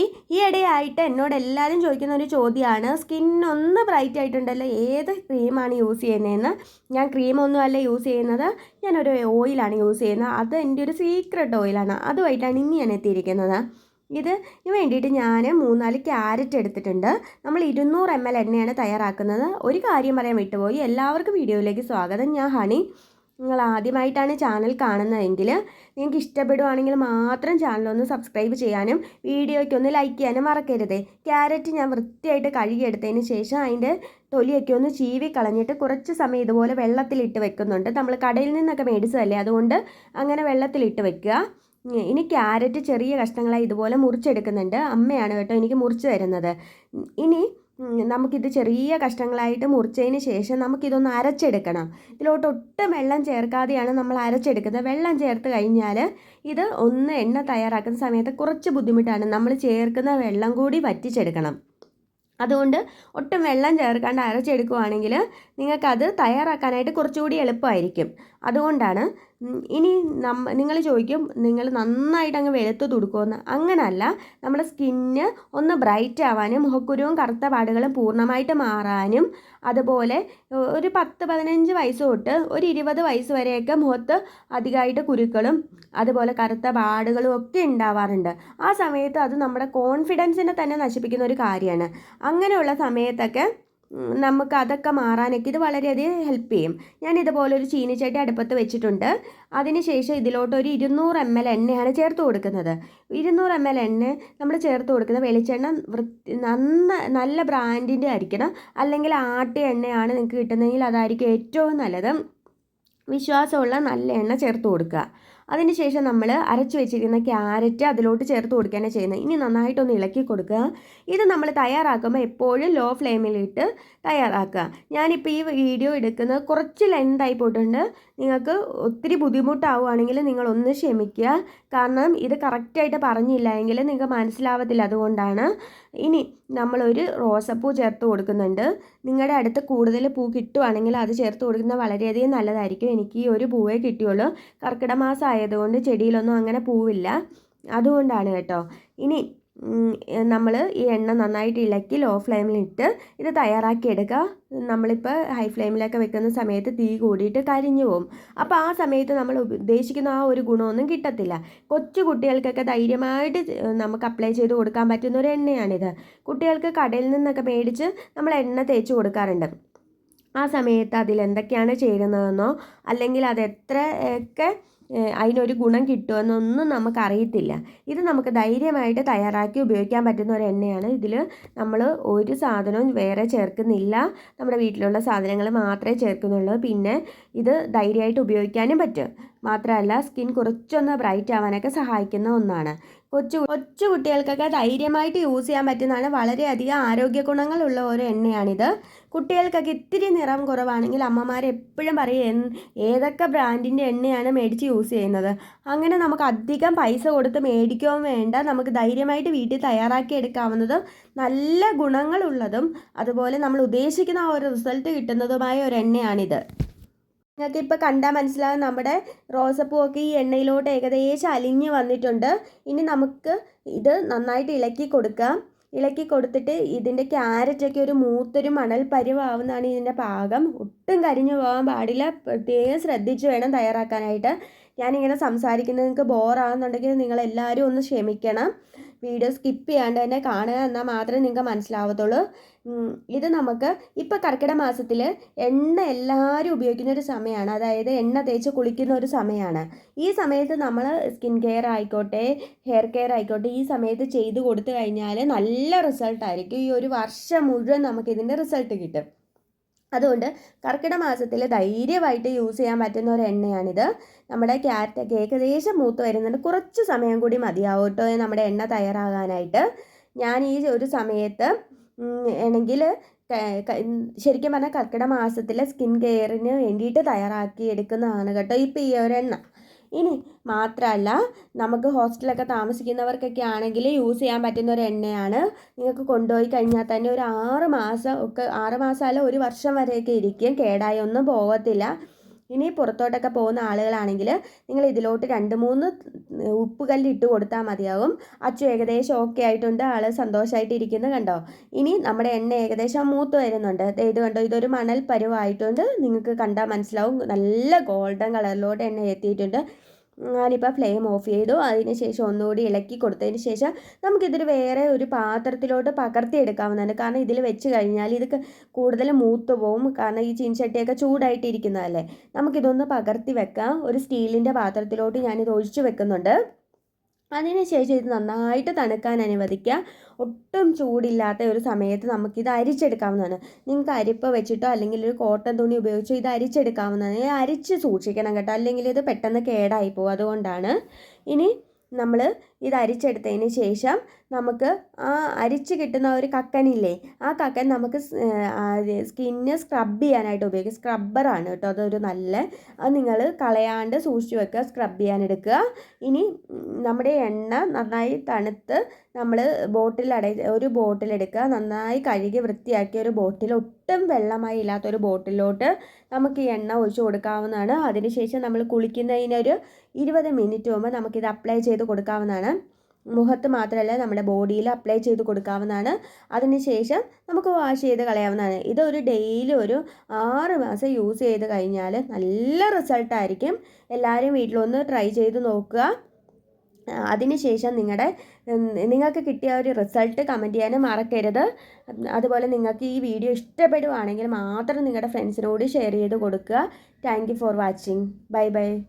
ഈ ഇടയായിട്ട് എന്നോട് എല്ലാവരും ചോദിക്കുന്ന ഒരു ചോദ്യമാണ് സ്കിൻ ഒന്ന് ബ്രൈറ്റ് ആയിട്ടുണ്ടല്ലോ ഏത് ക്രീമാണ് യൂസ് ചെയ്യുന്നതെന്ന്? ഞാൻ ക്രീമൊന്നും അല്ല യൂസ് ചെയ്യുന്നത് ഞാനൊരു ഓയിലാണ് യൂസ് ചെയ്യുന്നത് അത് എന്റെ ഒരു സീക്രട്ട് ഓയിലാണ് അതുമായിട്ടാണ് ഇനി ഞാൻ എത്തിയിരിക്കുന്നത്. ഇത് ഇതിന് വേണ്ടിയിട്ട് ഞാൻ മൂന്നാൽ ക്യാരറ്റ് എടുത്തിട്ടുണ്ട്. നമ്മൾ ഇരുന്നൂറ് എം എൽ എണ്ണയാണ് തയ്യാറാക്കുന്നത്. ഒരു കാര്യം പറയാൻ വിട്ടുപോയി. എല്ലാവർക്കും വീഡിയോയിലേക്ക് സ്വാഗതം. ഞാൻ ഹണി. നിങ്ങൾ ആദ്യമായിട്ടാണ് ചാനൽ കാണുന്നതെങ്കിൽ നിങ്ങൾക്ക് ഇഷ്ടപ്പെടുവാണെങ്കിൽ മാത്രം ചാനലൊന്ന് സബ്സ്ക്രൈബ് ചെയ്യാനും വീഡിയോയ്ക്ക് ഒന്ന് ലൈക്ക് ചെയ്യാനും മറക്കരുത്. ക്യാരറ്റ് ഞാൻ വൃത്തിയായിട്ട് കഴുകിയെടുത്തതിന് ശേഷം അതിന്റെ തൊലിയൊക്കെ ഒന്ന് ചീവി കളഞ്ഞിട്ട് കുറച്ച് സമയം ഇതുപോലെ വെള്ളത്തിലിട്ട് വെക്കുന്നുണ്ട്. നമ്മൾ കടയിൽ നിന്നൊക്കെ മേടിച്ചതല്ലേ? അതുകൊണ്ട് അങ്ങനെ വെള്ളത്തിലിട്ട് വെക്കുക. ഇനി ക്യാരറ്റ് ചെറിയ കഷ്ണങ്ങളായി ഇതുപോലെ മുറിച്ചെടുക്കുന്നുണ്ട്. അമ്മയാണ് കേട്ടോ എനിക്ക് മുറിച്ച് തരുന്നത്. ഇനി നമുക്കിത് ചെറിയ കഷ്ണങ്ങളായിട്ട് മുറിച്ചതിന് ശേഷം നമുക്കിതൊന്ന് അരച്ചെടുക്കണം. ഇതിലോട്ട് ഒട്ടും വെള്ളം ചേർക്കാതെയാണ് നമ്മൾ അരച്ചെടുക്കുന്നത്. വെള്ളം ചേർത്ത് കഴിഞ്ഞാൽ ഇത് ഒന്ന് എണ്ണ തയ്യാറാക്കുന്ന സമയത്ത് കുറച്ച് ബുദ്ധിമുട്ടാണ്. നമ്മൾ ചേർക്കുന്ന വെള്ളം കൂടി വറ്റിച്ചെടുക്കണം. അതുകൊണ്ട് ഒട്ടും വെള്ളം ചേർക്കാണ്ട് അരച്ചെടുക്കുവാണെങ്കിൽ നിങ്ങൾക്കത് തയ്യാറാക്കാനായിട്ട് കുറച്ചുകൂടി എളുപ്പമായിരിക്കും. അതുകൊണ്ടാണ് ഇനി നമ്മ നിങ്ങൾ ചോദിക്കും നിങ്ങൾ നന്നായിട്ട് അങ്ങ് വെളുത്ത് തുടുക്കുമെന്ന് അങ്ങനല്ല. നമ്മുടെ സ്കിന്ന് ഒന്ന് ബ്രൈറ്റ് ആവാനും മുഖക്കുരുവും കറുത്ത പാടുകളും പൂർണമായിട്ട് മാറാനും അതുപോലെ ഒരു പത്ത് പതിനഞ്ച് വയസ്സ് തൊട്ട് ഒരു ഇരുപത് വയസ്സ് വരെയൊക്കെ മുഖത്ത് അധികമായിട്ട് കുരുക്കളും അതുപോലെ കറുത്ത പാടുകളും ഒക്കെ ഉണ്ടാവാറുണ്ട്. ആ സമയത്ത് അത് നമ്മുടെ കോൺഫിഡൻസിനെ തന്നെ നശിപ്പിക്കുന്ന ഒരു കാര്യമാണ്. അങ്ങനെയുള്ള സമയത്തൊക്കെ നമുക്ക് അതൊക്കെ മാറാനൊക്കെ ഇത് വളരെയധികം ഹെൽപ്പ് ചെയ്യും. ഞാൻ ഇതുപോലെ ഒരു ചീനിച്ചട്ടി അടുപ്പത്ത് വെച്ചിട്ടുണ്ട്. അതിനുശേഷം ഇതിലോട്ട് ഒരു ഇരുന്നൂറ് എം എൽ എണ്ണയാണ് ചേർത്ത് കൊടുക്കുന്നത്. ഇരുന്നൂറ് എം എൽ എണ്ണ നമ്മൾ ചേർത്ത് കൊടുക്കുന്ന വെളിച്ചെണ്ണ വൃത്തി നന്ന നല്ല ബ്രാൻഡിന്റെ ആയിരിക്കണം. അല്ലെങ്കിൽ ആട്ടിയ എണ്ണയാണ് നിങ്ങൾക്ക് കിട്ടുന്നതെങ്കിൽ അതായിരിക്കും ഏറ്റവും നല്ലത്. വിശ്വാസമുള്ള നല്ല എണ്ണ ചേർത്ത് കൊടുക്കുക. അതിനുശേഷം നമ്മൾ അരച്ച് വെച്ചിരിക്കുന്ന ക്യാരറ്റ് അതിലോട്ട് ചേർത്ത് കൊടുക്കുകയാണ് ചെയ്യുന്നത്. ഇനി നന്നായിട്ടൊന്ന് ഇളക്കി കൊടുക്കുക. ഇത് നമ്മൾ തയ്യാറാക്കുമ്പോൾ എപ്പോഴും ലോ ഫ്ലെയിമിലിട്ട് തയ്യാറാക്കുക. ഞാനിപ്പോൾ ഈ വീഡിയോ എടുക്കുന്നത് കുറച്ച് ലെങ്തായി പോയിട്ടുണ്ട്. നിങ്ങൾക്ക് ഒത്തിരി ബുദ്ധിമുട്ടാവുകയാണെങ്കിൽ നിങ്ങളൊന്ന് ക്ഷമിക്കുക. കാരണം ഇത് കറക്റ്റായിട്ട് പറഞ്ഞില്ല എങ്കിൽ നിങ്ങൾക്ക് മനസ്സിലാവത്തില്ല. അതുകൊണ്ടാണ് ഇനി നമ്മളൊരു റോസപ്പൂ ചേർത്ത് കൊടുക്കുന്നുണ്ട്. നിങ്ങളുടെ അടുത്ത് കൂടുതൽ പൂ കിട്ടുവാണെങ്കിൽ അത് ചേർത്ത് കൊടുക്കുന്നത് വളരെയധികം നല്ലതായിരിക്കും. എനിക്ക് ഈ ഒരു പൂവേ കിട്ടിയുള്ളൂ. കർക്കിടമാസം ആയതുകൊണ്ട് ചെടിയിലൊന്നും അങ്ങനെ പൂവില്ല. അതുകൊണ്ടാണ് കേട്ടോ. ഇനി നമ്മൾ ഈ എണ്ണ നന്നായിട്ട് ഇളക്കി ലോ ഫ്ലെയിമിലിട്ട് ഇത് തയ്യാറാക്കി എടുക്കുക. നമ്മളിപ്പോൾ ഹൈ ഫ്ലെയിമിലൊക്കെ വെക്കുന്ന സമയത്ത് തീ കൂടിയിട്ട് കരിഞ്ഞു പോകും അപ്പോൾ ആ സമയത്ത് നമ്മൾ ഉദ്ദേശിക്കുന്ന ആ ഒരു ഗുണമൊന്നും കിട്ടത്തില്ല. കൊച്ചു കുട്ടികൾക്കൊക്കെ ധൈര്യമായിട്ട് നമുക്ക് അപ്ലൈ ചെയ്ത് കൊടുക്കാൻ പറ്റുന്ന ഒരു എണ്ണയാണിത്. കുട്ടികൾക്ക് കടയിൽ നിന്നൊക്കെ മേടിച്ച് നമ്മൾ എണ്ണ തേച്ച് കൊടുക്കാറുണ്ട്. ആ സമയത്ത് അതിലെന്തൊക്കെയാണ് ചേരുന്നതെന്നോ അല്ലെങ്കിൽ അത് എത്രയൊക്കെ അതിനൊരു ഗുണം കിട്ടുമെന്നൊന്നും നമുക്കറിയത്തില്ല. ഇത് നമുക്ക് ധൈര്യമായിട്ട് തയ്യാറാക്കി ഉപയോഗിക്കാൻ പറ്റുന്ന ഒരു എണ്ണയാണ്. ഇതിൽ നമ്മൾ ഒരു സാധനവും വേറെ ചേർക്കുന്നില്ല. നമ്മുടെ വീട്ടിലുള്ള സാധനങ്ങൾ മാത്രമേ ചേർക്കുന്നുള്ളൂ. പിന്നെ ഇത് ധൈര്യമായിട്ട് ഉപയോഗിക്കാനും പറ്റും. മാത്രമല്ല സ്കിൻ കുറച്ചൊന്ന് ബ്രൈറ്റ് ആവാനൊക്കെ സഹായിക്കുന്ന ഒന്നാണ്. കൊച്ചു കൊച്ചു കുട്ടികൾക്കൊക്കെ ധൈര്യമായിട്ട് യൂസ് ചെയ്യാൻ പറ്റുന്നതാണ്. വളരെയധികം ആരോഗ്യ ഗുണങ്ങളുള്ള ഒരു എണ്ണയാണിത്. കുട്ടികൾക്കൊക്കെ ഇത്തിരി നിറം കുറവാണെങ്കിൽ അമ്മമാർ എപ്പോഴും പറയും ഏതൊക്കെ ബ്രാൻഡിന്റെ എണ്ണയാണ് മേടിച്ച് യൂസ് ചെയ്യുന്നത്? അങ്ങനെ നമുക്ക് അധികം പൈസ കൊടുത്ത് മേടിക്കുകയും വേണ്ട. നമുക്ക് ധൈര്യമായിട്ട് വീട്ടിൽ തയ്യാറാക്കി എടുക്കാവുന്നതും നല്ല ഗുണങ്ങളുള്ളതും അതുപോലെ നമ്മൾ ഉദ്ദേശിക്കുന്ന ആ ഒരു റിസൾട്ട് കിട്ടുന്നതുമായ ഒരു എണ്ണയാണിത്. നിങ്ങൾക്ക് ഇപ്പോൾ കണ്ടാൽ മനസ്സിലാകും നമ്മുടെ റോസപ്പൂവൊക്കെ ഈ എണ്ണയിലോട്ട് ഏകദേശം അലിഞ്ഞ് വന്നിട്ടുണ്ട്. ഇനി നമുക്ക് ഇത് നന്നായിട്ട് ഇളക്കി കൊടുക്കാം. ഇളക്കി കൊടുത്തിട്ട് ഇതിന്റെ ക്യാരറ്റൊക്കെ ഒരു മൂത്തൊരു മണൽ പരിവാവുന്നതാണ് ഇതിന്റെ പാകം. ഒട്ടും കരിഞ്ഞു പോകാൻ പാടില്ല. പ്രത്യേകം ശ്രദ്ധിച്ച് വേണം തയ്യാറാക്കാനായിട്ട്. ഞാനിങ്ങനെ സംസാരിക്കുന്നത് നിങ്ങൾക്ക് ബോറാകുന്നുണ്ടെങ്കിൽ നിങ്ങളെല്ലാവരും ഒന്ന് ക്ഷമിക്കണം. വീഡിയോ സ്കിപ്പ് ചെയ്യാണ്ട് തന്നെ കാണുക എന്നാൽ മാത്രമേ നിങ്ങൾക്ക് മനസ്സിലാവത്തുള്ളൂ. ഇത് നമുക്ക് ഇപ്പോൾ കർക്കിട മാസത്തിൽ എണ്ണ എല്ലാവരും ഉപയോഗിക്കുന്ന ഒരു സമയമാണ് അതായത് എണ്ണ തേച്ച് കുളിക്കുന്ന ഒരു സമയമാണ് ഈ സമയത്ത് നമ്മൾ സ്കിൻ കെയർ ആയിക്കോട്ടെ ഹെയർ കെയർ ആയിക്കോട്ടെ ഈ സമയത്ത് ചെയ്ത് കൊടുത്തു കഴിഞ്ഞാൽ നല്ല റിസൾട്ടായിരിക്കും ഈ ഒരു വർഷം മുഴുവൻ നമുക്ക് ഇതിന്റെ റിസൾട്ട് കിട്ടും. അതുകൊണ്ട് കർക്കിട മാസത്തിൽ ധൈര്യമായിട്ട് യൂസ് ചെയ്യാൻ പറ്റുന്ന ഒരു എണ്ണയാണിത്. നമ്മുടെ ക്യാരറ്റൊക്കെ ഏകദേശം മൂത്ത് വരുന്നുണ്ട്. കുറച്ച് സമയം കൂടി മതിയാവും കേട്ടോ നമ്മുടെ എണ്ണ തയ്യാറാകാനായിട്ട്. ഞാൻ ഈ ഒരു സമയത്ത് ആണെങ്കിൽ ശരിക്കും പറഞ്ഞാൽ കർക്കിട മാസത്തിലെ സ്കിൻ കെയറിന് വേണ്ടിയിട്ട് തയ്യാറാക്കി എടുക്കുന്നതാണ് കേട്ടോ ഇപ്പോൾ ഈ ഒരു എണ്ണ ഇനി മാത്രമല്ല നമുക്ക് ഹോസ്റ്റലൊക്കെ താമസിക്കുന്നവർക്കൊക്കെ ആണെങ്കിൽ യൂസ് ചെയ്യാൻ പറ്റുന്ന ഒരു എണ്ണയാണ്. നിങ്ങൾക്ക് കൊണ്ടുപോയി കഴിഞ്ഞാൽ തന്നെ ഒരു ആറ് മാസം ഒക്കെ ആറ് മാസമല്ല ഒരു വർഷം വരെയൊക്കെ ഇരിക്കും. കേടായി ഒന്നും പോകത്തില്ല. ഇനി പുറത്തോട്ടൊക്കെ പോകുന്ന ആളുകളാണെങ്കിൽ നിങ്ങൾ ഇതിലോട്ട് രണ്ട് മൂന്ന് ഉപ്പ് കല്ല് ഇട്ട് കൊടുത്താൽ മതിയാവും. അച്ചു ഏകദേശം ഓക്കെ ആയിട്ടുണ്ട്. ആൾ സന്തോഷമായിട്ട് ഇരിക്കുന്നത് കണ്ടോ? ഇനി നമ്മുടെ എണ്ണ ഏകദേശം മൂത്ത് വരുന്നുണ്ട്. ഇത് കണ്ടോ? ഇതൊരു മണൽ പരുവായിട്ടുണ്ട് നിങ്ങൾക്ക് കണ്ടാൽ മനസ്സിലാവും. നല്ല ഗോൾഡൻ കളറിലോട്ട് എണ്ണ എത്തിയിട്ടുണ്ട്. ഞാനിപ്പോൾ ഫ്ലെയിം ഓഫ് ചെയ്തു. അതിന് ശേഷം ഒന്നുകൂടി ഇളക്കി കൊടുത്തതിന് ശേഷം നമുക്കിതിൽ വേറെ ഒരു പാത്രത്തിലോട്ട് പകർത്തി എടുക്കാവുന്നതാണ്. കാരണം ഇതിൽ വെച്ച് കഴിഞ്ഞാൽ ഇത് കൂടുതൽ മൂത്ത് പോവും. കാരണം ഈ ചീൻചട്ടിയൊക്കെ ചൂടായിട്ടിരിക്കുന്നതല്ലേ? നമുക്കിതൊന്ന് പകർത്തി വെക്കാം. ഒരു സ്റ്റീലിന്റെ പാത്രത്തിലോട്ട് ഞാനിത് ഒഴിച്ചു വെക്കുന്നുണ്ട്. അതിനുശേഷം ഇത് നന്നായിട്ട് തണുക്കാൻ അനുവദിക്കുക. ഒട്ടും ചൂടില്ലാത്ത ഒരു സമയത്ത് നമുക്കിത് അരിച്ചെടുക്കാവുന്നതാണ്. നിങ്ങൾക്ക് അരിപ്പ വെച്ചിട്ടോ അല്ലെങ്കിൽ ഒരു കോട്ടൺ തുണി ഉപയോഗിച്ചോ ഇത് അരിച്ചെടുക്കാവുന്നതാണ്. അരിച്ച് സൂക്ഷിക്കണം കേട്ടോ. അല്ലെങ്കിൽ ഇത് പെട്ടെന്ന് കേടായി പോകും. അതുകൊണ്ടാണ് ഇനി നമ്മൾ ഇത് അരിച്ചെടുത്തതിന് ശേഷം നമുക്ക് ആ അരിച്ച് കിട്ടുന്ന ഒരു കക്കനില്ലേ ആ കക്കൻ നമുക്ക് സ്കിന്ന് സ്ക്രബ് ചെയ്യാനായിട്ട് ഉപയോഗിക്കും. സ്ക്രബ്ബറാണ് കേട്ടോ അതൊരു നല്ല അത് നിങ്ങൾ കളയാണ്ട് സൂക്ഷിച്ച് വെക്കുക സ്ക്രബ് ചെയ്യാൻ എടുക്കുക. ഇനി നമ്മുടെ എണ്ണ നന്നായി തണുത്ത് നമ്മൾ ബോട്ടിൽ അട ഒരു ബോട്ടിൽ എടുക്കുക. നന്നായി കഴുകി വൃത്തിയാക്കിയ ഒരു ബോട്ടിൽ ഒട്ടും വെള്ളമായി ഇല്ലാത്തൊരു ബോട്ടിലോട്ട് നമുക്ക് ഈ എണ്ണ ഒഴിച്ചു കൊടുക്കാവുന്നതാണ്. അതിനുശേഷം നമ്മൾ കുളിക്കുന്നതിനൊരു ഇരുപത് മിനിറ്റ് മുമ്പ് നമുക്കിത് അപ്ലൈ ചെയ്ത് കൊടുക്കാവുന്നതാണ്. മുഖത്ത് മാത്രമല്ല നമ്മുടെ ബോഡിയിൽ അപ്ലൈ ചെയ്ത് കൊടുക്കാവുന്നതാണ്. അതിനുശേഷം നമുക്ക് വാഷ് ചെയ്ത് കളയാവുന്നതാണ്. ഇതൊരു ഡെയിലി ഒരു ആറ് മാസം യൂസ് ചെയ്ത് കഴിഞ്ഞാൽ നല്ല റിസൾട്ടായിരിക്കും എല്ലാവരും വീട്ടിലൊന്ന് ട്രൈ ചെയ്ത് നോക്കുക. അതിനുശേഷം നിങ്ങളുടെ നിങ്ങൾക്ക് കിട്ടിയ ഒരു റിസൾട്ട് കമന്റ് ചെയ്യാനും മറക്കരുത്. അതുപോലെ നിങ്ങൾക്ക് ഈ വീഡിയോ ഇഷ്ടപ്പെടുവാണെങ്കിൽ മാത്രം നിങ്ങളുടെ ഫ്രണ്ട്സിനോട് ഷെയർ ചെയ്ത് കൊടുക്കുക. Thank for watching. Bye bye.